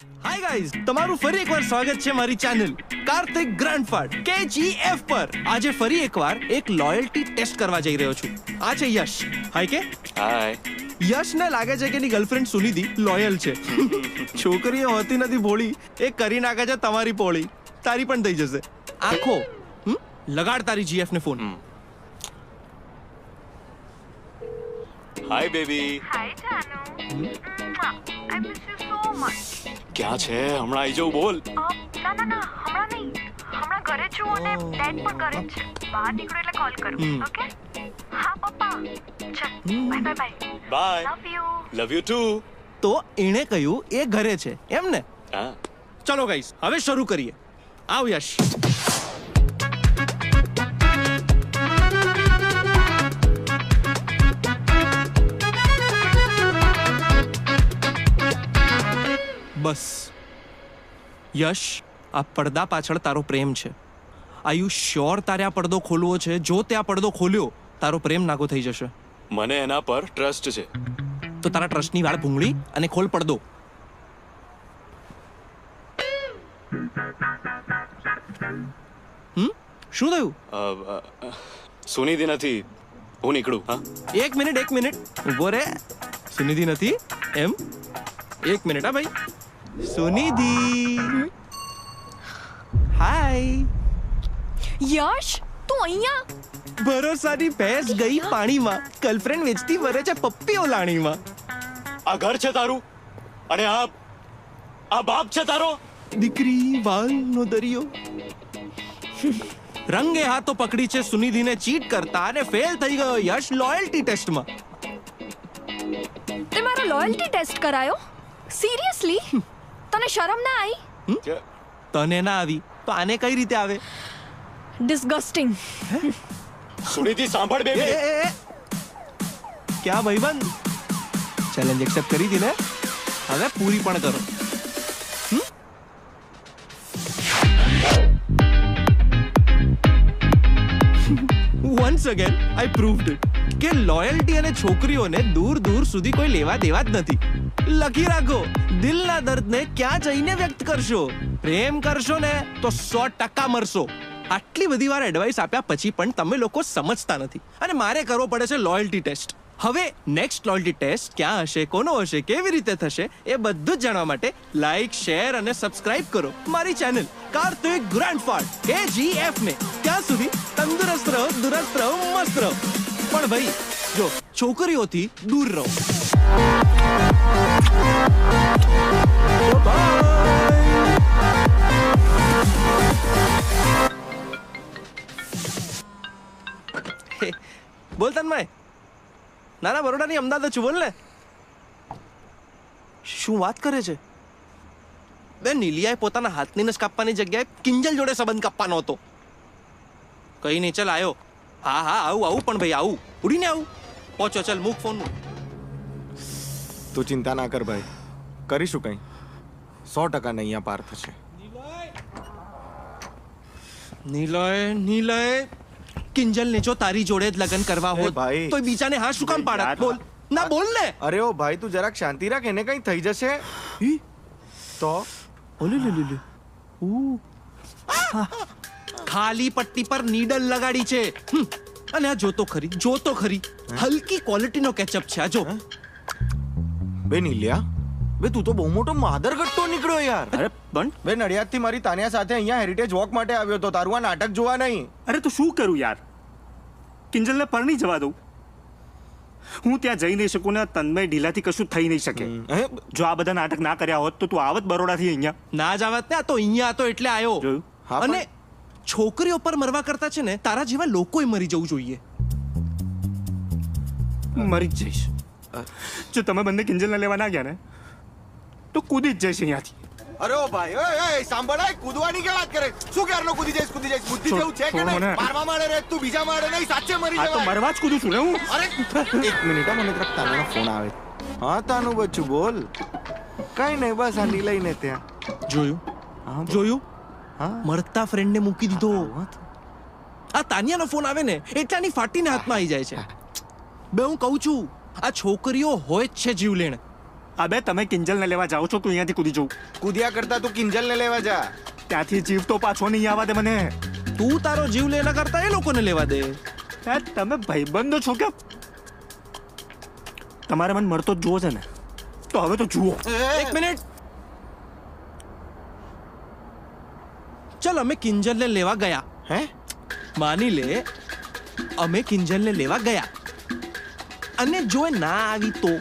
Hi guys તમારું ફરી એકવાર સ્વાગત છે મારી ચેનલ કાર્તિક ગ્રાન્ડફાડ કેજીએફ પર. આજે ફરી એકવાર એક લોયલ્ટી ટેસ્ટ કરવા જઈ રહ્યો છું. આ છે યશ. હાય કે? હાય યશને લાગે છે કે એની ગર્લફ્રેન્ડ સુનિધિ લોયલ છે. છોકરીઓ હોતી નથી ભોળી એ કરી નાખે છે તમારી પોળી. તારી પણ થઈ જશે. આખો? લગાડ તારી જીએફ ને phone hi baby hi Janu. I miss you so so much. ક્યાં છે? હમણાં આવી જાઉં બોલ. ના ના ના હમણાં નહીં. હમણાં ઘરે છું અને ડેડ પણ ઘરે જ છે. બહાર નીકળો એટલે કોલ કરું હમ. ઓકે હા પપ્પા. ચલ bye bye bye bye love you love you too તો એણે કહ્યું એ ઘરે છે. એમ ને? હા. ચલો ગાઈસ હવે શરૂ કરીએ. આવ યશ. બસ. યશ આ પડદા પાછળ તારો પ્રેમ છે. આ યુ શ્યોર તારે આ પડદો ખોલવો છે? જો તે આ પડદો ખોલ્યો તારો પ્રેમ નાગો થઈ જશે. મને એના પર ટ્રસ્ટ છે. તો તારા ટ્રસ્ટની વાળ ભૂંગળી અને ખોલ પડદો. હમ? શું થયું? સુનિધિ નથી. હું નીકળું હા? એક મિનિટ એક મિનિટ. ઊભો રે. સુનિધિ નથી. એમ? એક મિનિટ હા ભાઈ. સુનિધિ. હાય યશ તું અહીંયા? ભરોસાની ભેંસ ગઈ પાણીમાં. ગર્લફ્રેન્ડ વેચતી વરે છે પપ્પીઓ લાણીમાં આ ઘર છે તારું? અને આ આ બાપ છે તારો? દીકરી વાલનો દરિયો. રંગે હાથો પકડી છે સુનિધિને ચીટ કરતા અને ફેલ થઈ ગયો યશ લોયલ્ટી ટેસ્ટમાં તે મારો લોયલ્ટી ટેસ્ટ કરાયો? સિરિયસલી તને શરમ ના આવી તને ના આવી તો આને કઈ રીતે આવે? ડિસ્ગસ્ટિંગ સુનિધિ સાંભળ બેબી. ક્યાં ભાઈબંધ? ચેલેન્જ એક્સેપ્ટ કરી દીને હવે પૂરી પણ કરો. Once again I proved it કે લોયલ્ટી અને છોકરીઓને દૂર દૂર સુધી કોઈ લેવા દેવા જ નથી. લખી રાખો, દિલના દર્દને ક્યાં જઈને વ્યક્ત કરશો? પ્રેમ કરશો ને તો સો ટકા મરશો. આટલી બધી વાર એડવાઇસ આપ્યા પછી પણ તમે લોકો સમજતા નથી. અને મારે કરવો પડે છે લોયલ્ટી ટેસ્ટ હવે નેક્સ્ટ લોયલ્ટી ટેસ્ટ ક્યાં હશે, કોનો હશે, કેવી રીતે થશે, એ બધું જ જાણવા માટે લાઈક શેર અને સબસ્ક્રાઇબ કરો મારી ચેનલ કાર્તિક ગ્રાન્ડફાડ કેજીએફ ને. ત્યાં સુધી તંદુરસ્ત રહો, દુરસ્ત રહો, મસ્ત રહો. પણ ભાઈ, જો છોકરીઓથી દૂર રહો. બોલ તન્મય. ના ના બરોડાની અમદાવાદ છું બોલ ને. શું વાત કરે છે? બે નીલિયાએ પોતાના હાથની નસ કાપવાની જગ્યાએ કિંજલ જોડે સંબંધ કાપવાનો હતો. કઈ નહીં ચલ આવ્યો હા હા આવું આવું પણ ભાઈ આવું. ઉડીને આવું. પહોંચો ચલ મૂક ફોન તું ચિંતા ના કર ભાઈ. કરીશું કંઈ. સો ટકા નહીં અહીંયા પાર થશે. નીલય નીલય. કિંજલ ને જો તારી જોડે જ લગ્ન કરવા હોત ભાઈ. તો બીજાને હા શું કામ પાડત? બોલ. ના બોલ ને. અરે ઓ ભાઈ તું જરાક શાંતિ રાખ એને કંઈ થઈ જશે? તો? ઓલે લે લે લે ઉ. ખાલી પટ્ટી પર નીડલ લગાડી છે. અને આ જોતો ખરી જોતો ખરી. હલકી ક્વોલિટીનો કેચઅપ છે આ જો. બે નીલિયા બે તું તો બહુ મોટો માદર ગટ્ટો નીકળ્યો યાર. અરે પણ? બે નડિયાદથી મારી તાનિયા સાથે અહીંયા હેરિટેજ વોક માટે આવ્યો તો તારું આ નાટક જોવા નહીં. અરે તો શું કરું યાર? કિંજલને પરણી જવા દઉં. હું ત્યાં જઈ નહીં શકું ને તન્મય ઢીલાથી કશું થઈ નહીં શકે. હે? જો આ બધા નાટક ના કર્યા હોત તો તું આવત બરોડાથી અહીંયા. ના જ આવત ને આ તો અહીંયા તો એટલે આવ્યો અને છોકરીઓ પર મરવા કરતા છે ને તારા જેવા લોકોએ મરી જવું જોઈએ. મરી જ જઈશ. જો તમે બંને કિંજલને લેવા ના ગયા ને તો કૂદી જ જઈશ અહીંયાથી. અરે ઓ ભાઈ એ ઓય સાંભળાય કૂદવાની કે વાત કરે? શું ક્યારનો કૂદી જઈશ કૂદી જઈશ? બુદ્ધિ જેવું છે કે નહીં? મારવા માળે રહે તું બીજા માળે નહીં સાચે મરી જવાય તો મરવા જ કૂદું છું ને હું? અરે! એક મિનિટ મને તરફ તાનો ફોન આવે. હા તાનું બચ્ચું બોલ. કઈ નહીં બસ આ લઈને ત્યાં. જોયું? હા જોયું? હા. મરતા ફ્રેન્ડને મૂકી દીધો. આ તાનિયાનો ફોન આવે ને એટલાની ફાટીને હાથમાં આવી જાય છે. બે હું કહું છું આ છોકરીઓ હોય જ છે જીવલેણ. અબે તમે કિંજલને લેવા જાઓ છો? તું અહીંયાથી કૂદી જવું કૂદ્યા કરતા તું કિંજલને લેવા જા. ત્યાંથી જીવ તો પાછો નહીં આવવા દે મને. તું તારો જીવ લે કરતા એ લોકોને લેવા દે. તમે ભાઈબંધો છો કે? તમારે મને મળતો જ જુઓ છે ને. તો હવે તો જુઓ. એક મિનિટ. ચલ અમે કિંજલને લેવા ગયા. હે? માની લે અમે કિંજલને લેવા ગયા. અને જો ના આવી તો?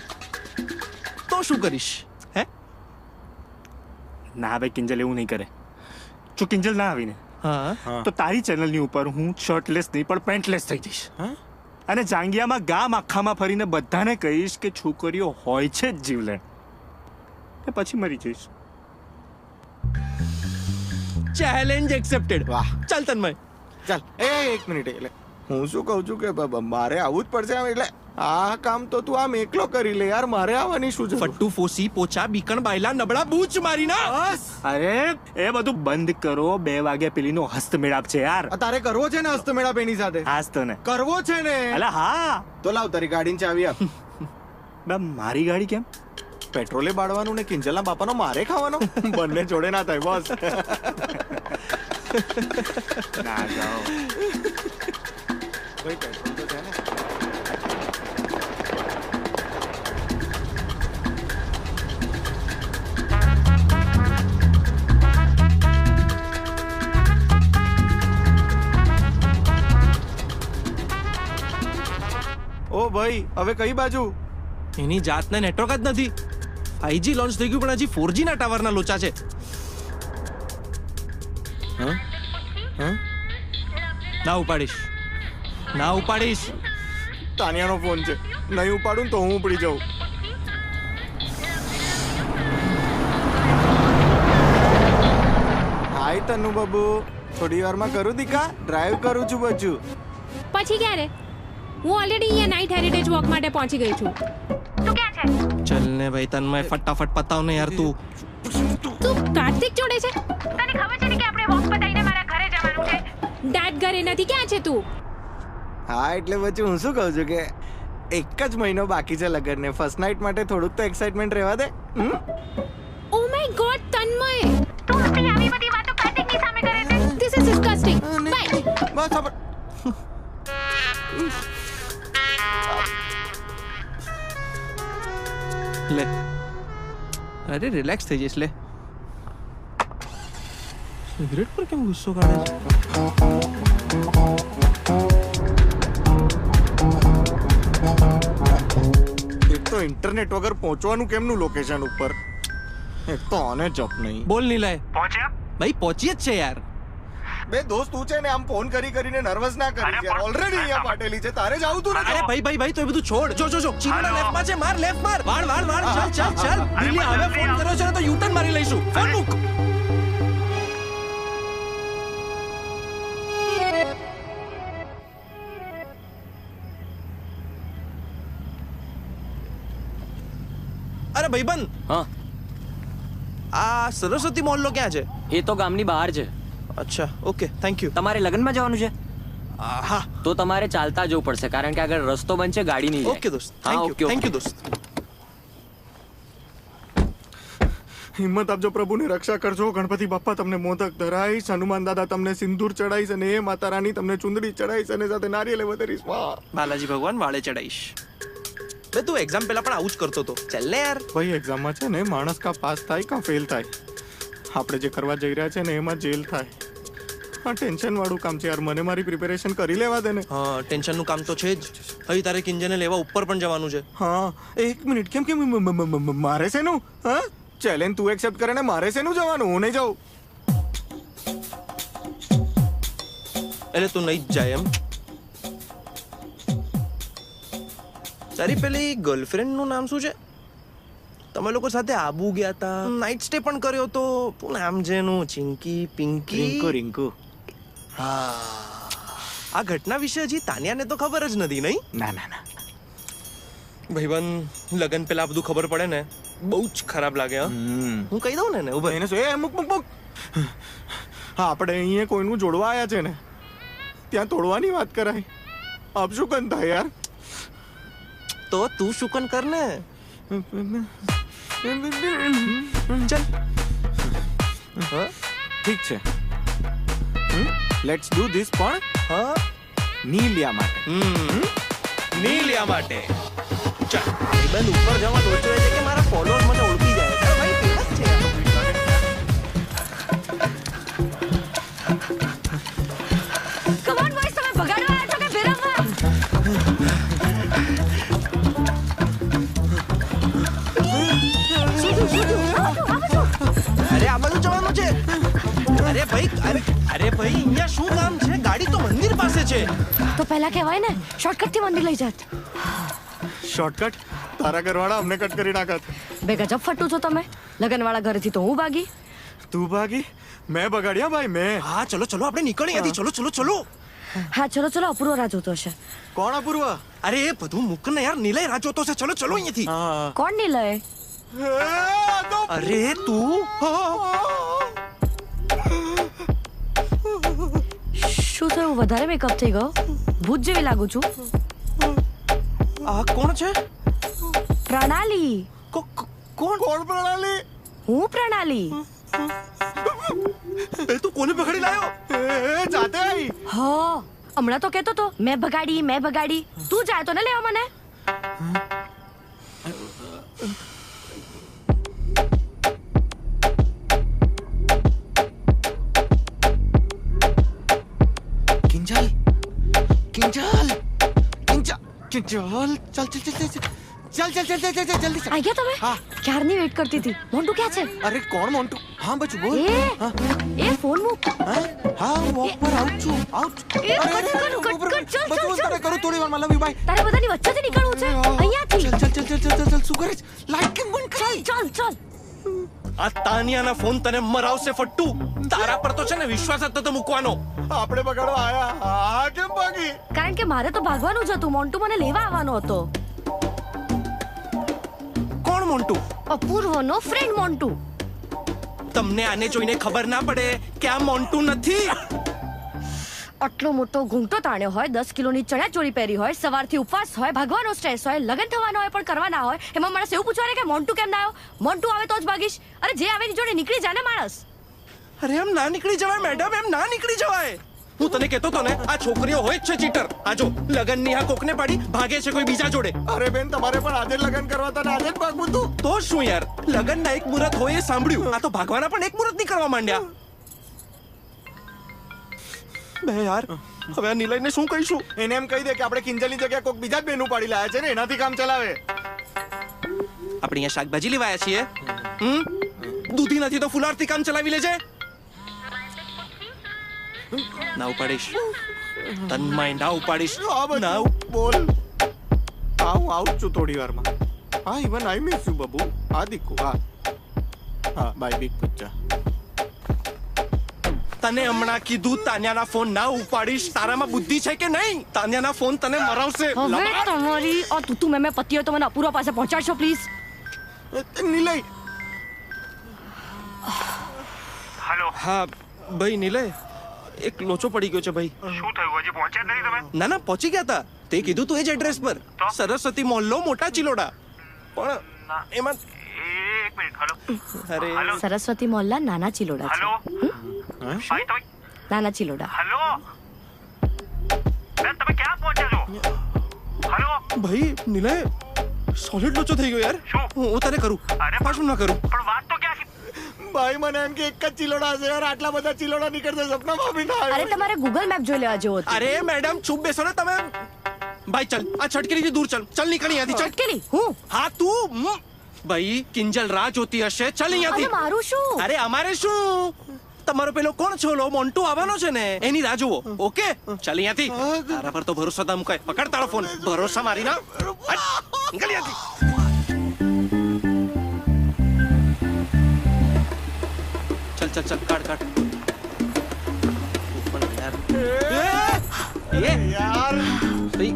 તો શું કરીશ? હે? ના ભાઈ કિંજલ એવું નહીં કરે. જો કિંજલ ના આવીને તો તારી ચેનલની ઉપર હું શર્ટલેસ નહીં પણ પેન્ટલેસ થઈ જઈશ. હા? અને જાંગિયામાં ગામ આખામાં ફરીને બધાને કહીશ કે છોકરીઓ હોય છે જ જીવલેણ. ને પછી મરી જઈશ. ચેલેન્જ એક્સેપ્ટેડ વાહ. ચાલ તન્મય. ચાલ. એ એક મિનિટ એટલે હું શું કહું છું કે મારે આવવું જ પડશે એટલે આ કામ તો તું આમ એકલો કરી લે યાર મારે આવવાની શું જરૂર? ફટ્ટુ ફોસી પોચા બીકણ બાયલા નબળા બૂચ મારી ના! અરે એ બધું બંધ કરો. બે વાગે પેલીનો હસ્તમેળાપ છે યાર. તારે કરવો છે ને હસ્તમેળા એની સાથે? હાસ તો ને. કરવો છે ને? અલા હા. તો લાવ તારી ગાડીની ચાવી આપ. બે મારી ગાડી કેમ? પેટ્રોલે બાળવાનું ને કિંજલના બાપાનો મારે ખાવાનો? બંને જોડે ના થાય બસ. ના જાઓ. કોઈ પેટ્રોલ તો છે ને. ભાઈ હવે કઈ બાજુ? એની જાતને નેટવર્ક જ નથી. ફાઈવજી લોન્ચ થઈ ગયું પણ હજી ફોરજી ના ટાવરના લોચા છે. હા? હા? ના ઉપાડીશ. ના ઉપાડીશ. તાનિયાનો ફોન છે. નહીં ઉપાડું તો હું ઉપડી જાઉં. હાય તનુ બાબુ થોડી વારમાં કરું દીકા? ડ્રાઈવ કરું છું બચું પછી ક્યારે? હું ઓલરેડી અહીંયા નાઇટ હેરિટેજ વોક માટે પહોંચી ગઈ છું. તું ક્યાં છે? ચલ ને ભાઈ તન્મય ફટાફટ પતાવ ને યાર તું. તું કાર્તિક જોડે છે? તને ખબર છે ને કે આપણે વોક પતાઈને મારા ઘરે જવાનું છે? ડેડ ઘરે નથી ક્યાં છે તું? હા એટલે બચ્ચું હું શું કહું છું કે એક જ મહિનો બાકી છે લગનને. ફર્સ્ટ નાઇટ માટે થોડુંક તો એક્સાઇટમેન્ટ રહેવા દે? ઓ માય ગોડ તન્મય! તું નથી આવી બધી વાતો કાર્તિકની સામે કરે છે? ધીસ ઇઝ ડિસ્ગસ્ટિંગ બાય બસ લે. અરે રિલેક્સ થઈ જઈશ લે. સિગરેટ પર કેમ ગુસ્સો કાઢે છે? એક તો ઇન્ટરનેટ વગર પહોંચવાનું કેમનું લોકેશન ઉપર? એક તો આને જપ નહીં. બોલ નીલાય. પહોંચ્યા? ભાઈ પહોંચી જ છે યાર. બે દોસ્ત તું છે ને આમ ફોન કરી કરીને નર્વસ ના કરી યાર ઓલરેડી અહીંયા પાટેલી છે. તારે જ આવતું અરે ભાઈ ભાઈ ભાઈ તો એ બધું છોડ. જો જો જો. ચીનોના લેફ્ટમાં છે માર લેફ્ટ માર. વાળ વાળ વાળ. ચાલ ચાલ ચાલ. દિલ્હી હવે ફોન કર્યો છે ને તો યુટર્ન મારી લઈશું. ફોન મૂક. અરે ભાઈબંધ. હા. આ સરસ્વતી મોહલ્લો ક્યાં છે? એ તો ગામની બહાર છે. અચ્છા ઓકે થેન્ક યુ તમારે લગ્નમાં જવાનું છે? હા તો તમારે ચાલતા જવું પડશે કારણ કે આગળ રસ્તો બનશે ગાડી નહીં ઓકે દોસ્ત. હા ઓકે થેન્ક યુ દોસ્ત. હિંમત આપજો પ્રભુની રક્ષા કરજો. ગણપતિ બાપ્પા તમને મોદક ધરાઈશ હનુમાન દાદા તમને સિંદૂર ચડાઈશ અને એ માતા રાણી તમને ચુંદડી ચડાઈશ અને સાથે નારિયેલ વધેરીશ વાહ. બાલાજી ભગવાન વાળે ચડાઈશ. બે તું એક્ઝામ પહેલા પણ આવું જ કરતો હતો. ચાલ ને યાર. ભાઈ એક્ઝામમાં છે ને માણસ કા પાસ થાય કા ફેલ થાય? આપણે જે કરવા જઈ રહ્યા છે ને એમાં જેલ થાય. હા ટેન્શન વાળું કામ છે યાર. મને મારી પ્રિપેરેશન કરી લેવા દે ને. હા ટેન્શનનું કામ તો છે જ. હવે તારે કિંજને લેવા ઉપર પણ જવાનું છે. હા એક મિનિટ. કેમ કેમ? મારે શેનું હા? ચેલેન્જ તું એક્સેપ્ટ કરે ને મારે શેનું જવાનું? હું નહીં જાઉં. એટલે તું નહીં જ જાય એમ. તારી પેલી ગર્લફ્રેન્ડનું નામ શું છે? તમે લોકો સાથે આબુ ગયા હતા નાઇટ સ્ટે પણ કર્યો તો શું નામ જેનું? ચિંકી પિંકી? રિંકુ રિંકુ. હા. આ ઘટના વિશે હજી તાનિયાને તો ખબર જ નથી નહીં? ના ના ના. ભાઈબંધ લગન પેલા બધું ખબર પડે ને? બહુ જ ખરાબ લાગે હા. હમ. હું કહી દઉં ને ને ઊભા. એને શું? એ મુક મુક મુક હા આપણે અહીંયા કોઈનું જોડવા આવ્યા છે ને ત્યાં તોડવાની વાત કરાય. આપ શું કન થાય યાર? તો તું શુકન કર ને? ચલ. ઠીક છે. લેટ્સ ડુ ધીસ પણ નીલિયા માટે. હમ. નીલિયા માટે. ચાલ. ભાઈબંધ ઉપર જવા લોચવે છે કે મારા ફોલોઅર મને ઓળખી છે? અરે ભાઈ અરે ભાઈ અહીંયા શું કામ છે? ગાડી તો મંદિર પાસે છે. તો પહેલા કહેવાય ને શોર્ટકટથી મંદિર લઈ જાત. શોર્ટકટ તારા ઘરવાળા અમને કટ કરી નાખત બે ગજબ ફટું છો તમે. લગનવાળા ઘરેથી તો હું ભાગી. તું ભાગી? મેં બગાડ્યા ભાઈ મેં. હા ચલો ચલો આપણે નીકળીએ હતી ચલો ચલો ચલો. હા ચલો ચલો અપૂર્વ રાહ જોતો છે કોણ અપૂર્વ? અરે એ બધું મૂક ને યાર નિલય રાહ જોતો છે ચલો ચલો અહીંયાથી. કોણ નહીં લય એ, આ તો અરે તું? શું થયું વધારે મેકઅપ થઈ ગયો. ભૂત જેવી લાગુ છું. આ કોણ છે? પ્રણાલી. કોણ? કોણ પ્રણાલી? હું પ્રણાલી. એ તું કોને ભગાડી લાયો? એ, એ, જાતે આવી હો હમણાં તો કહેતો તો મેં ભગાડી મેં ભગાડી. તું જાય તો ને લેવા મને. ચાલ ચાલ ચાલ ચાલ ચાલ ચાલ ચાલ ચાલ ચાલ ચાલ જલ્દી ચાલ આ ગયા તમે હા. ક્યારની વેઇટ કરતી હતી મોન્ટુ ક્યાં છે અરે કોણ મોન્ટુ હા બચુ બોલ એ ફોન મૂક હા વોક પર આઉટ છું આઉટ એ, કટ, કટ, કટ, ચાલ, ચાલ, ચાલ. કરું થોડી વારમાં લવ યુ બાય તારે બધાની વચ્ચેથી નીકળવું છે અહીંયાથી ચાલ ચાલ ચાલ ચાલ ચાલ ચાલ શું કરે છે લાઈટ કેમ બંધ કરી ચાલ ચાલ આ તાનિયાના ફોન તને મરાવશે ફટ્ટુ. તારા પર તો છે ને વિશ્વાસ જ નતો મૂકવાનો. આપણે બગાડવા આયા. આ કેમ ભાગી? કારણ કે મારે તો ભાગવાનું જ હતું. મોન્ટુ મને લેવા આવવાનો હતો. કોણ મોન્ટુ? અપૂર્વનો ફ્રેન્ડ મોન્ટુ. તમને આને જોઈને ખબર ના પડે કે આ મોન્ટુ નથી. આટલો મોટો ઘૂંટો તાણ્યો હોય દસ કિલોની ચણ્યા ચોરી પહેરી હોય સવારથી ઉપવાસ હોય ભાગવાનો સ્ટ્રેસ હોય લગ્ન થવાનો હોય પણ કરવા ના હોય એમાં માણસ એવું પૂછવા કે મોન્ટુ કેમ ના આવ્યો મોન્ટુ આવે તો જ ભાગીશ. અરે જે આવે જોડે નીકળી જાય ને માણસ. અરે એમ ના નીકળી જવાય મેડમ એમ ના નીકળી જવાય. હું તને કહેતો તો ને આ છોકરીઓ હોય જ છે ચીટર આ જો લગનની આ કોકને પાડી ભાગે છે કોઈ બીજા જોડે. અરે બેન તમારે પણ આજે લગન કરવા તો ને આજે જ ભાગવું તું તો શું યાર? લગનના એક મુહૂર્ત હોય એ સાંભળ્યું. આ તો ભાગવાના પણ એક મુહૂર્ત નીકળવા માંડ્યા. બે યાર હવે આ નિલયને શું કહીશું? એને એમ કહી દે કે આપણે કિંજલની જગ્યાએ કોઈક બીજા જ બેનું પાડી લાયા છે ને એનાથી કામ ચલાવે. આપણે અહીંયા શાકભાજી લેવાયા છીએ. હમ? દૂધી નથી તો ફુલારથી કામ ચલાવી લેજે. ના ઉપાડીશ. તન્માય ના ઉપાડીશ. આ બધું ના બોલ. આવું આવું છું થોડી વારમાં. હા ઇવન આઈ મિસ યુ બબુ. હા દીકુ હા. હા બાય બિગ બચ્ચા તને હમણાં કીધું તાન્યાના ફોન ના ઉપાડીશ. તારામાં બુદ્ધિ છે કે નહીં? તાન્યાના ફોન તને મરાવશે. હવે તમારી આ તું મેં મેં પતિ હોય તો મને અપૂર્વ પાસે પહોંચાડશો પ્લીઝ નિલય. હા ભાઈ નિલય. એક લોચો પડી ગયો છે ભાઈ. શું થયું? હજી પહોંચ્યા નથી તમે? ના ના પહોંચી ગયા હતા તે કીધું તું એ જ એડ્રેસ પર. સરસ્વતી મોહલ્લો મોટા ચિલોડા. પણ એમાં એક મિનિટ હેલો. અરે. સરસ્વતી મોહલ્લા નાના ચિલોડા હલો. નાના ચિલોડા હેલો બેન તમે ક્યાં પહોંચ્યા છો હેલો ભાઈ નિલય સોલિડ લોચો થઈ ગયો યાર હું તને કરું અરે પાછું ના કરું પણ વાત તો ક્યાં ભાઈ મને એમ કે એક જ ચિલોડા છે યાર આટલા બધા ચિલોડા નીકળશે સપનામાં બી ના અરે તમારે ગૂગલ મેપ જોઈ લેવા જેવો અરે મેડમ ચૂપ બેસો ને તમે ભાઈ ચલ આ છટકીથી દૂર ચલ ચલ નીકળી અહીંયાથી ચલ ચટકેલી હું હા તું. ભાઈ કિંજલ રાહ જોતી હશે ચલ અહીંયાથી મારું શું અરે અમારે શું તમારો પેલો કોણ છોલો મોન્ટુ આવવાનો છે ને. એની રાહ જુઓ. ઓકે? ચાલ અહીંયાથી. તારા પર તો ભરોસો ના મુકાય. પકડ તારો ફોન ભરોસા. મારી ના નીકળ અહીંયાથી. ચલ ચલ ચલ. કાઢ કાઢ. યાર. ભાઈ,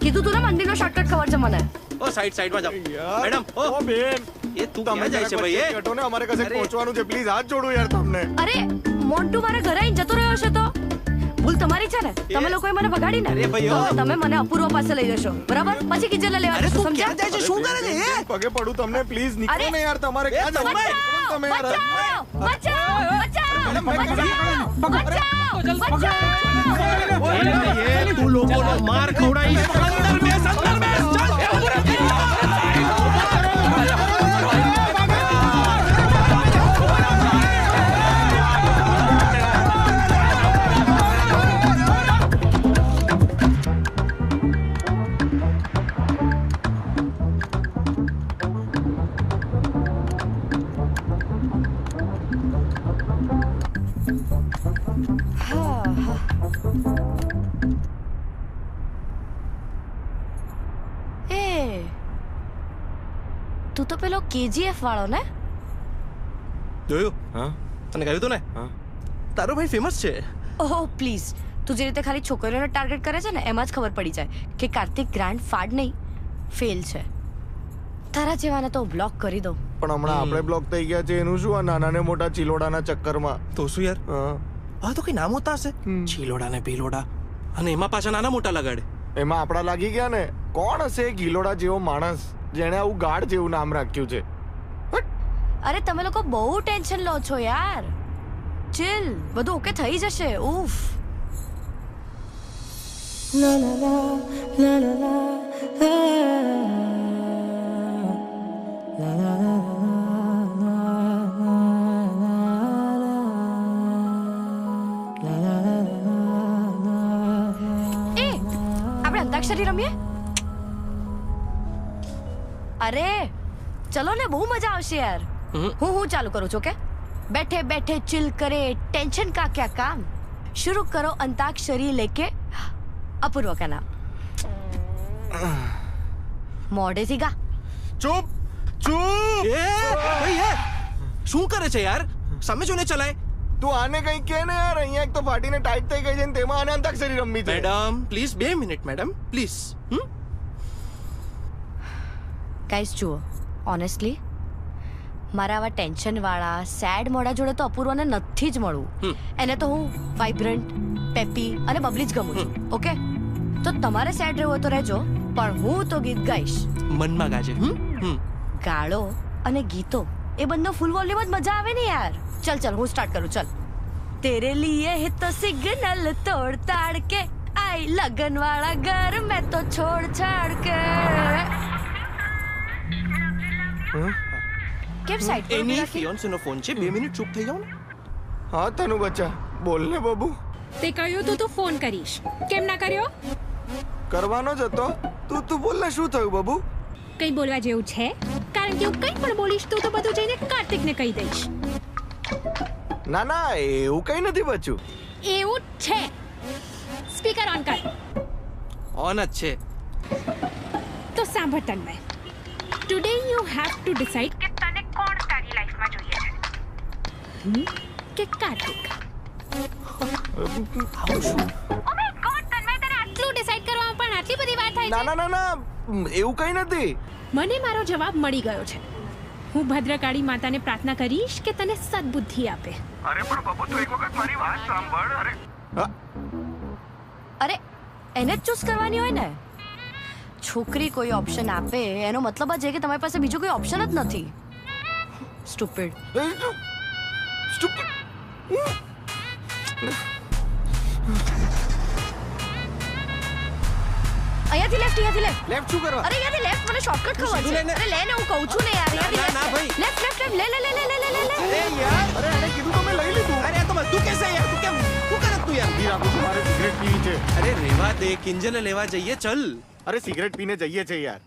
કીધું તું ને મંદિરનો શોર્ટકટ ખબર છે મને. ઓ સાઈડ સાઈડમાં જાઓ. મેડમ ઓ. ઓ બેન. એ તું તમે ક્યાં જાય છે ભાઈ એ હટો ને અમારે અરે. પહોંચવાનું છે પ્લીઝ હાથ જોડું યાર તમને અરે મોન્ટુ મારા ઘરે આવીને જતો રહ્યો છે તો ભૂલ તમારી છે ને તમે લોકોએ મને બગાડી ને અરે ભાઈઓ. તમે મને અપૂર્વ પાસે લઈ જશો બરાબર પછી કિચન લેવા અરે તું ક્યાં જાય છે શું કરે છે એ પગે પડું તમને પ્લીઝ નીકળો ને યાર તમારે ક્યાં જવું છે? તમે યાર બચાવ બચાવ બચાવ બચાવો બચાવો તું લોકોનો માર ખવડાઈ અંદર બેસ અંદર બેસ ચાલ પેલો કેજીએફ વાળો ને? જોયું? હા. તને કહ્યું તું ને? હા. તારો ભાઈ ફેમસ છે. ઓહો પ્લીઝ તું જે રીતે ખાલી છોકરીઓને ટાર્ગેટ કરે છે ને એમાં જ ખબર પડી જાય કે કાર્તિક ગ્રાન્ડ ફાડ નહીં ફેલ છે. તારા જેવાને તો બ્લોક કરી દઉં. પણ હમણાં આપણે બ્લોક થઈ ગયા છે એનું શું? આ નાના ને મોટા ચિલોડાના ચક્કરમાં. તો શું યાર? હા. તો કઈ નામ હોતા હશે. ચીલોડા ને પીલોડા અને એમાં પાછા નાના મોટા લગાડે. એમાં આપણા લાગી ગયા ને? કોણ હશે? ગિલોડા જેવો માણસ. જેણે આવું ગાઢ જેવું નામ રાખ્યું છે અરે તમે લોકો બહુ ટેન્શન લો છો યાર ચિલ બધું ઓકે થઈ જશે ઉફ એ આપણે અંતાક્ષરી રમીએ અરે ચલો ને બહુ મજા આવશે યાર. હું હું ચાલુ કરું છું કે બેઠે બેઠે ચિલ કરે ટેન્શન કા ક્યા કામ? શરૂ કરો અંતાક્ષરી લેકે. અપૂર્વ કા નામ? મોડેથી ગા. ચૂપ ચૂપ! એ ભઈ શું કરે છે યાર? સામે જોને ચલાય. તું આને કઈ કે ને યાર? અહીંયા એક તો ફાટીને ટાઈટ થઈ ગઈ છે ને તેમાં આને અંતાક્ષરી રમવી છે. મેડમ પ્લીઝ બે મિનિટ મેડમ પ્લીઝ ગાઈસ જુઓ. ઓનેસ્ટલી મારા આવા ટેન્શન વાળા સેડ મોડા જોડે તો અપૂર્વને નથી જ મળવું. એને તો હું વાઇબ્રન્ટ પેપી અને બબલી જ ગમું છું. ઓકે તો તમારે સેડ રહેવું તો રહેજો પણ હું તો ગીત ગાઈશ. મનમાં ગાજે. ગાળો અને ગીતો એ બંને ફૂલ વોલ્યુમ જ મજા આવે ને યાર. ચલ ચલ હું સ્ટાર્ટ કરું ચલ. તેરે લીએ હે તો સિગ્નલ તોડ તાડ કે આઈ લગન વાળા ઘર મેં તો છોડ છાડ કે કેમ સાઈડ પર એની ફિયોન્સે નો ફોન છે બે મિનિટ ચૂપ થઈ જાવ ને. હા તનુ બચ્ચા બોલ ને બાબુ. તે કહ્યું તું તું ફોન કરીશ. કેમ ના કર્યો? કરવાનો જ હતો. તું તું બોલ ને શું થયું બાબુ? કઈ બોલવા જેવું છે? કારણ કે હું કંઈ પણ બોલીશ તું તો બધું જઈને કાર્તિકને કહી દઈશ. ના ના એવું કઈ નથી બચ્યું. એવું જ છે. સ્પીકર ઓન કર. ઓન જ છે. તો સાંભળ Tanmay. Today you have to decide કે તને કોણ તારી લાઈફમાં જોઈએ છે. કે Kartik. Oh my God Tanmay તને આટલું ડિસાઈડ કરવામાં પણ આટલી બધી વાર થાય છે? ના ના ના એવું કઈ નથી. મને મારો જવાબ મળી ગયો છે. હું ભદ્રકાળી માતાને પ્રાર્થના કરીશ કે તને સદબુદ્ધિ આપે. અરે પણ બબુ તું એક વખત મારી વાત સાંભળ. અરે. અરે એને જ ચૂઝ કરવાની હોય ને? છોકરી કોઈ ઓપ્શન આપે એનો મતલબ જ છે કે તમારી પાસે બીજો કોઈ ઓપ્શન જ નથી. સ્ટુપિડ અહીંયાથી લેફ્ટ અહીંયાથી લેફ્ટ લેફ્ટ શું કરવા? અરે અહીંયાથી લેફ્ટ મને શોર્ટકટ ખબર છે. અરે લે ને હું કહું છું ને યાર ના ભાઈ લેફ્ટ લેફ્ટ લે લે લે લે લે લે લે. અરે યાર અરે એને કીધું તો મેં લઈ લીધું. અરે આ તો બધું કેસે યાર? તું કેમ શું કરત તું યાર? ધીરા તમારે સિગરેટ પીવી છે. અરે રેવા દે કિંજલે લેવા જઈએ ચલ. અરે સિગરેટ પીને જઈએ છે યાર.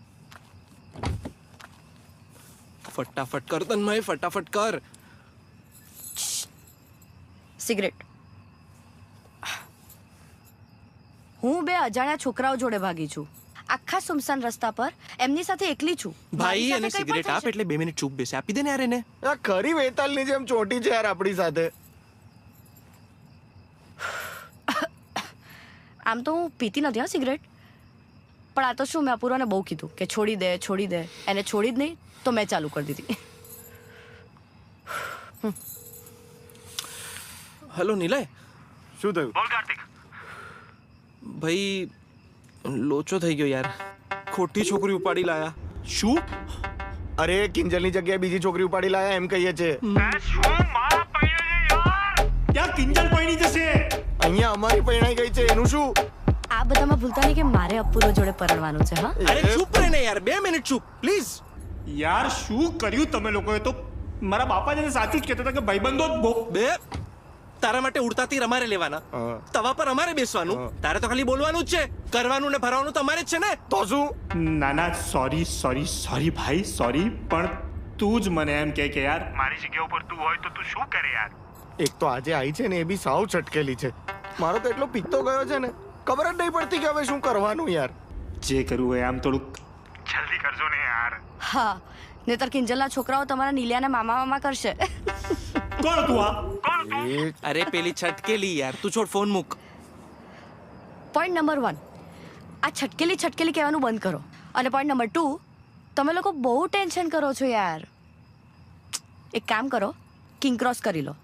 ફટાફટ કર તન્મય ફટાફટ કર. સિગરેટ. હું બે અજાણ્યા છોકરાઓ જોડે ભાગી છું. આખા સુમસાન રસ્તા પર એમની સાથે એકલી છું. ભાઈ અને એને સિગરેટ આપ એટલે બે મિનિટ ચૂપ બેસે. આપી દે ને યાર એને. આ ખરી વેતાલની જેમ ચોટી છે યાર આપણી સાથે. આમ તો હું પીતી નથી હા સિગરેટ? પણ આ તો શું મેં અપૂર્વાને બહુ કીધું કે છોડી દે છોડી દે. એને છોડી જ નહીં તો મેં ચાલુ કરી દીધી. હલો નિલય. શું થયું? બોલ કાર્તિક. ભાઈ લોચો થઈ ગયો યાર. ખોટી છોકરી ઉપાડી લાયા. શું? અરે કિંજલની જગ્યાએ બીજી છોકરી ઉપાડી લાયા એમ કહીએ છે. ત્યાં કિંજલ પૈણી જશે? અહીંયા અમારી પૈણાઈ ગઈ છે એનું શું? આ બધામાં ભૂલતા નહીં કે મારે અપૂરો જોડે પરણવાનું છે હા? અરે ચૂપ રહે ને યાર બે મિનિટ ચૂપ પ્લીઝ યાર શું કર્યું તમે લોકોએ? તો મારા બાપા જેને સાચું જ કહેતા હતા કે ભાઈબંધો જ બહુ બે તારા માટે ઉડતા તીર અમારે લેવાના તવા પર અમારે બેસવાનું. તારે તો ખાલી બોલવાનું જ છે. કરવાનું ને ભરવાનું તમારે જ છે ને. તો શું? ના ના સોરી સોરી સોરી ભાઈ સોરી પણ તું જ મને એમ કહે કે યાર મારી જગ્યા ઉપર તું હોય તો તું શું કરે યાર? એક તો આજે આવી છે ને એ બી સાવ છટકેલી છે. મારો તો એટલો પિત્તો ગયો છે ને. ખબર જ નહીં પડતી કે હવે શું કરવાનું યાર. જે કરવું હોય આમ થોડુંક. જલ્દી કરજો ને યાર. હા નહીતર કિંજલના છોકરાઓ તમારા નીલિયાના મામા મામા કરશે. કોણ તું આ? અરે પેલી છટકેલી યાર. તું છોડ ફોન મૂક. પોઈન્ટ નંબર વન આ છટકેલી છટકેલી કહેવાનું બંધ કરો. અને પોઈન્ટ નંબર ટુ તમે લોકો બહુ ટેન્શન કરો છો યાર. એક કામ કરો કિંગ ક્રોસ કરી લો.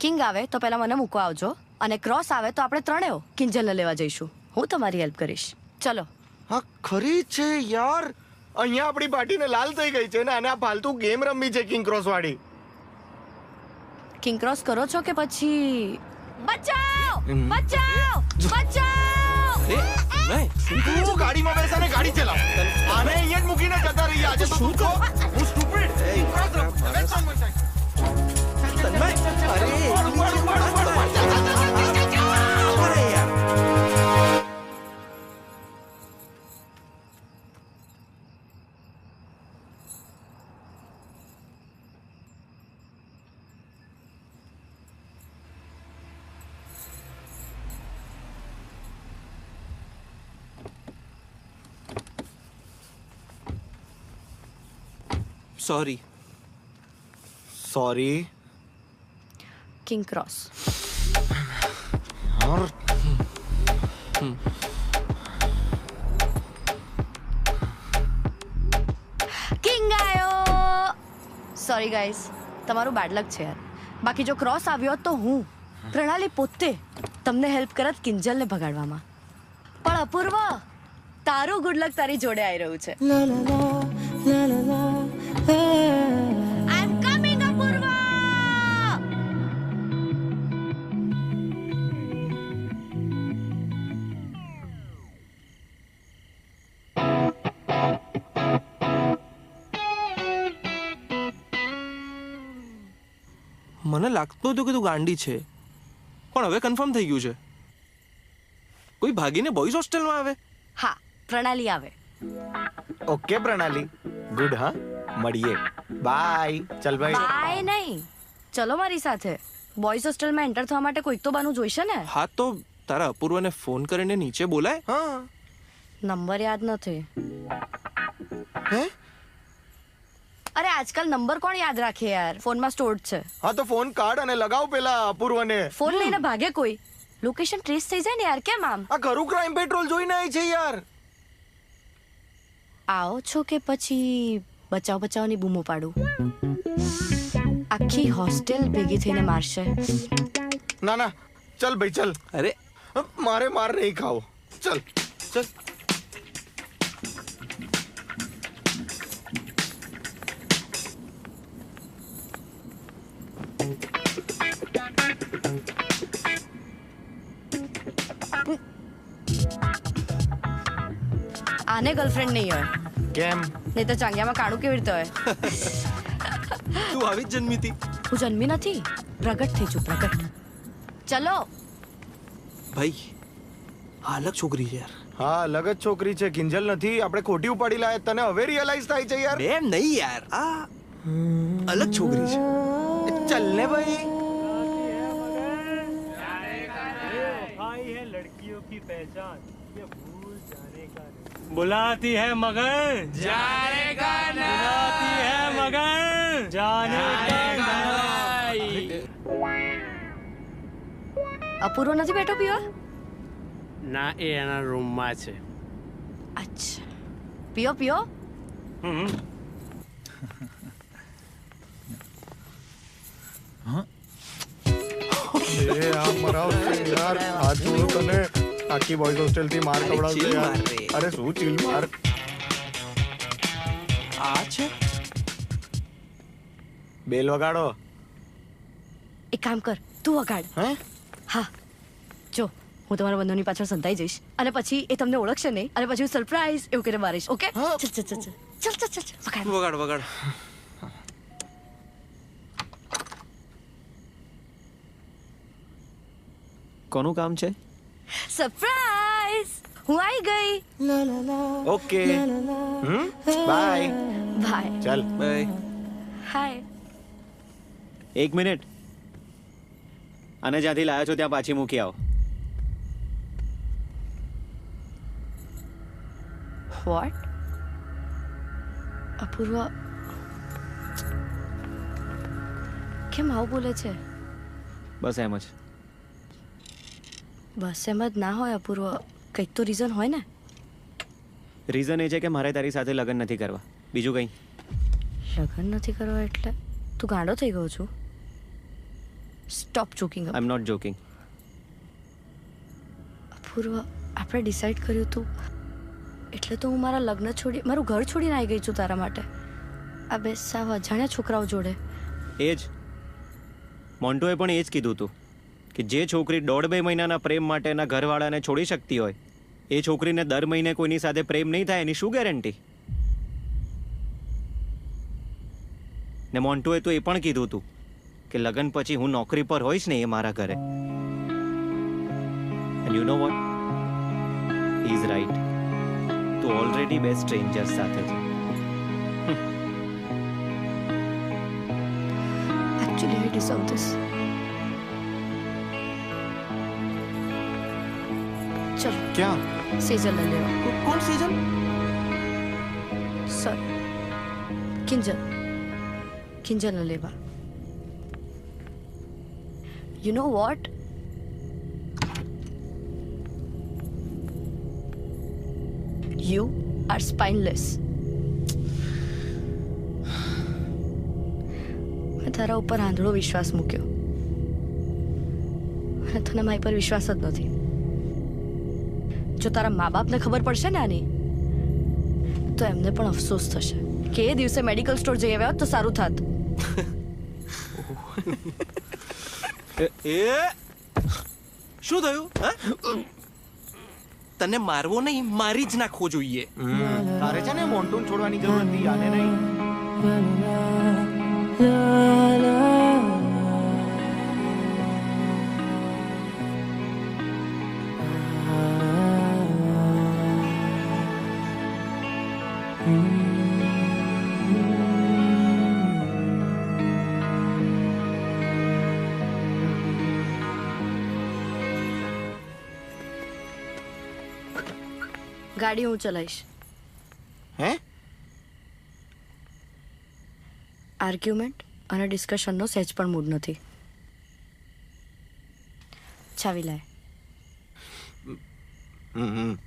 કિંગ આવે તો પહેલા મને મૂકવા આવજો. અને ક્રોસ આવે તો આપણે ત્રણેય કિંજલને લેવા જઈશું. હું તમારી હેલ્પ કરીશ. ચલો. હા ખરી છે યાર. અહીંયા આપણી પાર્ટીને લાલ થઈ ગઈ છે ને અને આ ફાલતુ ગેમ રમવી છે કિંગ ક્રોસ વાળી. કિંગ ક્રોસ કરો છો કે પછી બચાવ! બચાવ! બચાવ! તું ગાડીમાં બેસા ને ગાડી ચલાવ. આને અહીંયા જ મૂકીને જતા રહી આજે તો શું કહો? હું રમ. સાહેબ. તન્મય અરે sorry sorry king cross king આયો સોરી ગાઈસ તમારું બેડ લક છે યાર. બાકી જો ક્રોસ આવ્યો તો હું પ્રણાલી પોતે તમને હેલ્પ કરત કિંજલને ભગાડવામાં. પણ અપૂર્વ તારું ગુડ લક તારી જોડે આવી રહ્યું છે. લા લા લા લા અપૂર્વ મને લાગતું હતું કે તું ગાંડી છે. પણ હવે કન્ફર્મ થઈ ગયું છે. કોઈ ભાગીને બોયઝ હોસ્ટેલમાં આવે? હા પ્રણાલી આવે. ઓકે પ્રણાલી. ગુડ હા? મળીએ. બાય ચલ ભાઈ બાય નહીં. ચલો મારી સાથે. બોયઝ હોસ્ટેલમાં એન્ટર થવા માટે કોઈક તો બાનું જોઈશે ને? હા તો તારા અપૂર્વને ફોન કરીને નીચે બોલાય. હા. નંબર યાદ નથી. હે? અરે આજકાલ નંબર કોણ યાદ રાખે યાર? ફોનમાં સ્ટોર્ડ છે. હા તો ફોન કાઢ અને લગાવ પેલા અપૂર્વને. ફોન લઈને ભાગે કોઈ? લોકેશન ટ્રેસ થઈ જાય ને યાર કેમ આમ? આ ઘરું ક્રાઇમ પેટ્રોલ જોઈને આવી છે યાર. આવો છો કે પછી બચાવ બચાવની બૂમો પાડું. આખી હોસ્ટેલ ભેગી થઈને મારશે. ના ના ચલ ભાઈ ચલ. અરે. મારે માર નહીં ખાવો. ચલ ચલ. આને ગર્લફ્રેન્ડ નહીં હોય. કેમ? નહીં તો ચાંગિયામાં કાળું કેવી રીતે હોય? તું આવી જ જન્મી હતી હું જન્મી નથી. પ્રગટ થઈ છું પ્રગટ. ચલો. ભાઈ આ અલગ છોકરી છે યાર. હા અલગ જ છોકરી છે. કિંજલ નથી. આપણે ખોટી ઉપાડી લાયા તને હવે રિયલાઇઝ થાય છે યાર. એમ નહીં યાર. આ અલગ છોકરી છે. ચલ ને ભાઈ. बुलाती है मगर जाने का बुलाती है मगर जाने અપૂર્વ નથી બેઠો પીવા ના એ એના રૂમમાં છે અચ્છા પીઓ પીઓ એ આ મરાવશે યાર આ જોયું તને આખી બોયઝ હોસ્ટેલથી માર કવડાવશે યાર અરે શું ચીલ માર આ છે બેલ વગાડો એક કામ કર તું વગાડ હે હા જો હું તમારા બંધોની પાછળ સંતાઈ જઈશ અને પછી એ તમને ઓળખશે નહીં અને પછી હું સરપ્રાઈઝ એવું કરીને મારીશ ઓકે ચલ ચલ. ચલ ચલ ચલ ચલ. વગાડ. વગાડ વગાડ. કોનું કામ છે? સરપ્રાઈઝ હું આવી ગઈ. Okay hmm? બાય બાય ચાલ બાય હાય એક મિનિટ. અને જ્યાંથી લાવ્યો છો ત્યાં પાછી મૂકી આવો. વોટ અપૂર્વ. કેમ આવું બોલે છે? બસ એમ જ. બસ એમ જ ના હોય અપૂર્વ. કંઈક તો રીઝન હોય ને. રીઝન એ છે કે મારે તારી સાથે લગ્ન નથી કરવા. બીજું કંઈ? લગ્ન નથી કરવા એટલે તું ગાંડો થઈ ગયો છું. Stop choking I am not joking Apurva આપણે ડિસાઈડ કર્યું હતું એટલે તો હું મારા લગ્ન છોડી મારું ઘર છોડીને આવી ગઈ છું તારા માટે. આ બે સાવ અજાણ્યા છોકરાઓ જોડે. એ જ. મોન્ટોએ પણ એ જ કીધું હતું કે જે છોકરી દોઢ બે મહિનાના પ્રેમ માટે એના ઘરવાળાને છોડી શકતી હોય એ છોકરીને દર મહિને કોઈની સાથે પ્રેમ નહીં થાય એની શું ગેરંટી ને મોન્ટુએ તો એ પણ કીધું હતું કે લગ્ન પછી હું નોકરી પર હોઈશ ને એ મારા ઘરે. And you know what is right તું ઓલરેડી બે સ્ટ્રેન્જર્સ સાથે છે. Actually, I deserve ધીસ चलो क्या सीजन ले लेना कौन सीजन सर किंजल किंजल लेवा you know what You are spineless. મેં તારા ઉપર આંધળો વિશ્વાસ મૂક્યો અને તને મારી પર વિશ્વાસ જ નથી જો તારા મા બાપને ખબર પડશે ને આની તો એમને પણ અફસોસ થશે કે એ દિવસે મેડિકલ સ્ટોર જઈ આવ્યા હોત તો સારું થાત. એ શું થયું હા? તને મારવો નહીં મારી જ નાખવો જોઈએ. તારે છે ને મોન્ટૂન છોડવાની જરૂર હતી આને નહીં? ગાડી હું ચલાવીશ. હે? આર્ગ્યુમેન્ટ અને ડિસ્કશનનો સહેજ પણ મૂડ નથી. છાવી લાય. હમ.